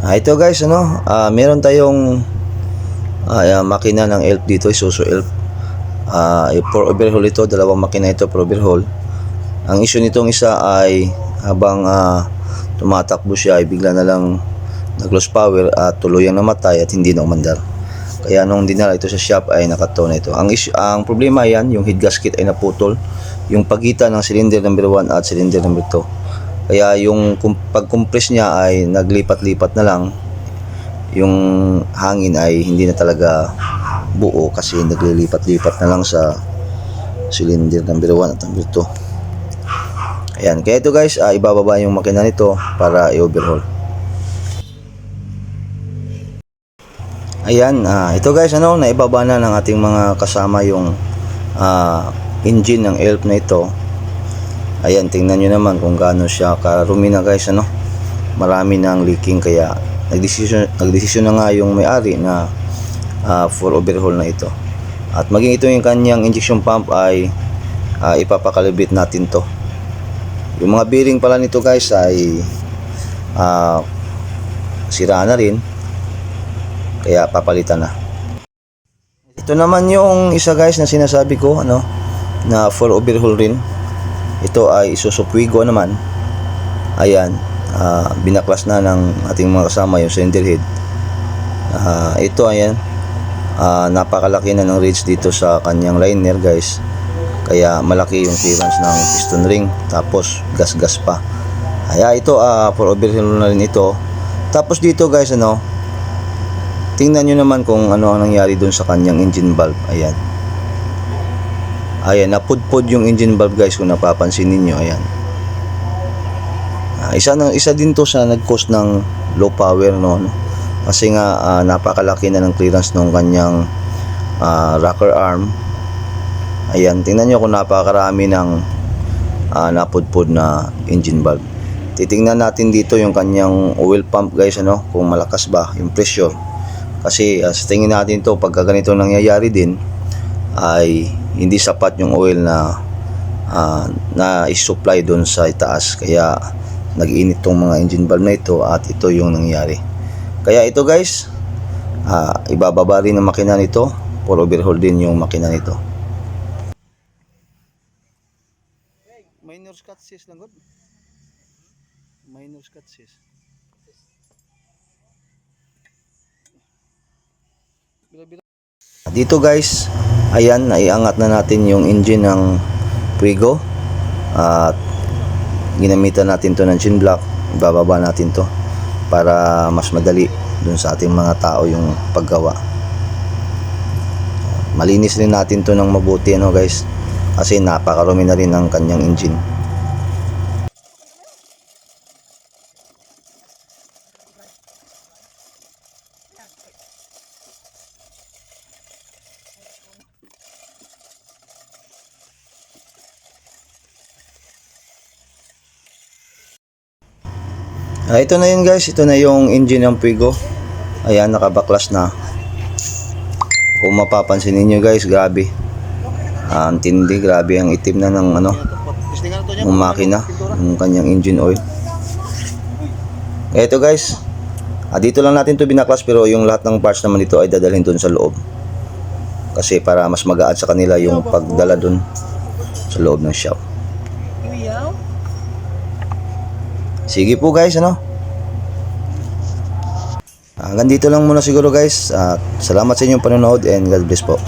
Ah, ito guys, ano, ah, meron tayong ah, ah, makina ng ELF dito, Isuzu ELF. Ah, for overhaul ito, dalawang makina ito for overhaul. Ang issue nitong isa ay habang ah, tumatakbo siya ay bigla na lang nag-lose power at tuluyang namatay at hindi na umandar. Kaya nung dinala ito sa shop ay nakataw na ito. Ang issue, ang problema yan, yung head gasket ay naputol. Yung pagitan ng cylinder number 1 at cylinder number 2. Kaya yung pag-compress niya ay naglipat-lipat na lang. Yung hangin ay hindi na talaga buo kasi naglilipat-lipat na lang sa cylinder number 1 at number 2. Ayan, kaya ito guys, ah, ibababa yung makina nito para i-overhaul. Ayan, ah, ito guys, ano, naibaba na ng ating mga kasama yung ah, engine ng ELF na ito. Ayan, tingnan nyo naman kung gaano siya karumi na guys, ano. Marami nang leaking kaya nagdesisyon, nagdesisyon na nga yung may-ari na ah, for overhaul na ito. At maging ito yung kanyang injection pump ay ah, ipapakalibit natin to. Yung mga bearing pala nito guys ay ah, sira na rin. Kaya papalitan na. Ito naman yung isa guys na sinasabi ko ano na for overhaul rin. Ito ay Isuzu naman. Ayan, ah, binaklas na ng ating mga kasama yung cylinder head. Ah, ito ayan, ah, napakalaki na ng ridge dito sa kanyang liner guys. Kaya malaki yung clearance ng piston ring. Tapos gas-gas pa. Kaya ito ah, for overhaul na rin ito. Tapos dito guys ano, tingnan nyo naman kung ano ang nangyari doon sa kanyang engine valve. Ayan. Ayan, napudpod yung engine valve guys kung napapansin ninyo. Ayan. Ah, isa, na, isa din to sa nag-cause ng low power no. no? Kasi nga ah, napakalaki na ng clearance ng kanyang ah, rocker arm. Ayan, tingnan nyo kung napakarami ng ah, napudpod na engine valve. Titingnan natin dito yung kanyang oil pump guys ano, kung malakas ba yung pressure. Kasi ah, sa tingin natin to pagka ganito nangyayari din ay hindi sapat yung oil na ah, na i-supply doon sa itaas. Kaya nag-init tong mga engine valve na ito at ito yung nangyari. Kaya ito guys ah, ibababa rin ang makina nito. For overhaul din yung makina nito. Minor cut sis lang good? Minor cut sis Dito guys, ayan, naiangat na natin yung engine ng Puigo at ginamitan natin to ng chin block, ibababa natin to para mas madali dun sa ating mga tao yung paggawa. Malinis rin natin to ng mabuti ano guys kasi napakarumi na rin ang kanyang engine. Ah, ito na yun guys, ito na yung engine ng Puigo. Ayan, nakabaklas na. Kung mapapansin ninyo guys, grabe. Ah, ang tindi, grabe ang itim na ng ano, ng makina, yung kanyang engine oil. Ito guys, ah, dito lang natin to binaklas pero yung lahat ng parts naman dito ay dadalhin dun sa loob. Kasi para mas magaad sa kanila yung pagdala dun sa loob ng shop. Sige po guys, ano? Hanggang dito lang muna siguro guys. At salamat sa inyong panonood and God bless po.